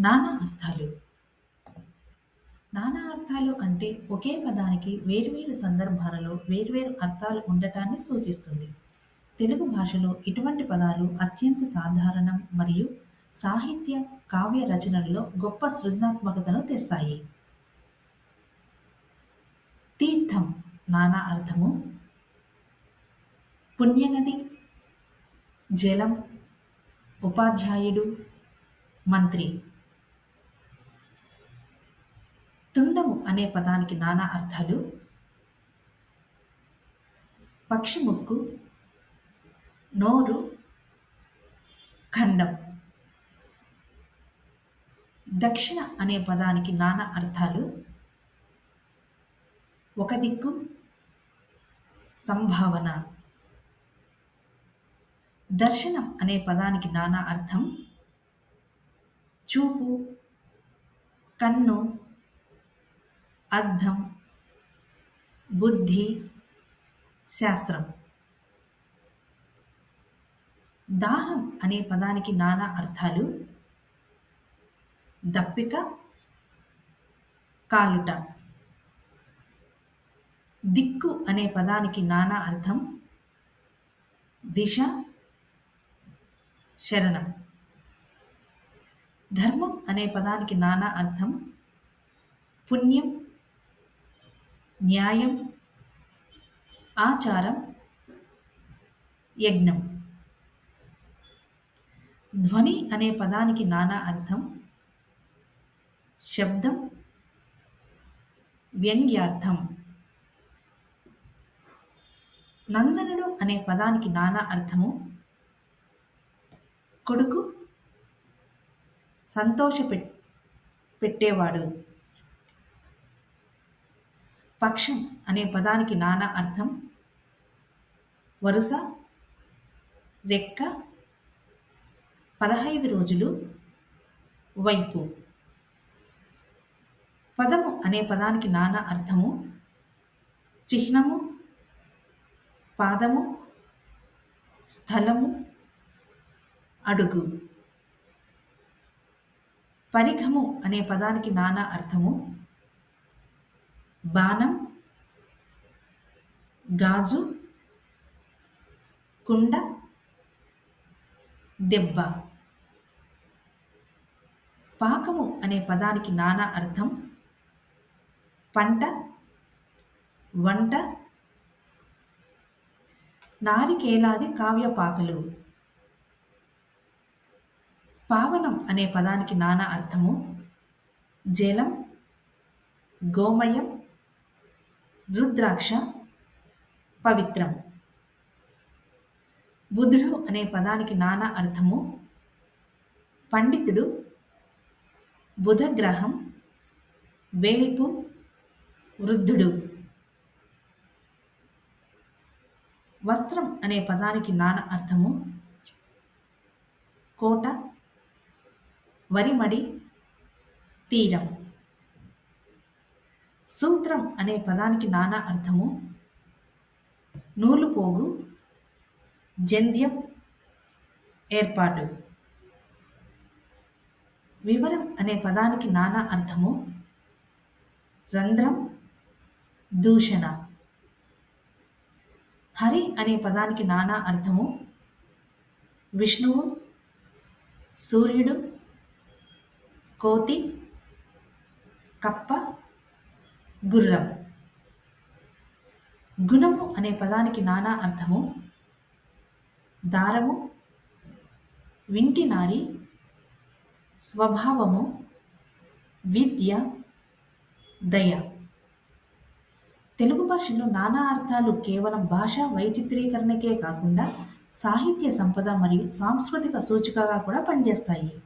నానా అర్థాలు. నానా అర్థాలు అంటే ఒకే పదానికి వేర్వేరు సందర్భాలలో వేర్వేరు అర్థాలు ఉండటాన్ని సూచిస్తుంది. తెలుగు భాషలో ఇటువంటి పదాలు అత్యంత సాధారణం మరియు సాహిత్య కావ్య రచనలలో గొప్ప సృజనాత్మకతను తెస్తాయి. తీర్థం నానా అర్థము. పుణ్యనది జలం. ఉపాధ్యాయుడు మంత్రి. తుండము అనే పదానికి నానా అర్థాలు. పక్షి ముక్కు నోరు ఖండం. దక్షిణ అనే పదానికి నానా అర్థాలు. ఒక దిక్కు సంభావన. దర్శనం అనే పదానికి నానా అర్థం. చూపు కన్ను అర్థం బుద్ధి శాస్త్రం. దాహం అనే పదానికి నానా అర్థాలు. దప్పిక కాలుట. దిక్కు అనే పదానికి నానా అర్థం. దిశ శరణం. ధర్మం అనే పదానికి నానా అర్థం. పుణ్యం న్యాయం ఆచారం యజ్ఞం. ధ్వని అనే పదానికి నానా అర్థం శబ్దం వ్యంగ్యార్థం. నందనుడు అనే పదానికి నానా అర్థము కొడుకు సంతోష పెట్టేవాడు. పక్షం అనే పదానికి నానా అర్థం? వరుస రెక్క పదహైదు రోజులు వైపు. పదము అనే పదానికి నానా అర్థము? చిహ్నము పాదము స్థలము అడుగు. పరిఘము అనే పదానికి నానా అర్థము? బాణం గాజు కుండ దెబ్బ. పాకము అనే పదానికి నానా అర్థం పంట వంట నారికేలాది కావ్య పాకలు పావనం అనే పదానికి నానా అర్థము జలం గోమయం రుద్రాక్ష పవిత్రం. బుధుడు అనే పదానికి నానా అర్థము. పండితుడు బుధగ్రహం వేల్పు వృద్ధుడు. వస్త్రం అనే పదానికి నానా అర్థము. కోట వరిమడి తీరం. సూత్రం అనే పదానికి నానా అర్థము. నూలుపోగు జంధ్యం ఏర్పాటు. వివరం అనే పదానికి నానా అర్థము. రంధ్రం దూషణ. హరి అనే పదానికి నానా అర్థము. విష్ణువు సూర్యుడు కోతి కప్ప గుర్రం. గుణము అనే పదానికి నానా అర్థము. దారము వింటి నారి స్వభావము విద్య దయ. తెలుగు భాషలో నానా అర్థాలు కేవలం భాషా వైచిత్రీకరణకే కాకుండా సాహిత్య సంపద మరియు సాంస్కృతిక సూచికగా కూడా పనిచేస్తాయి.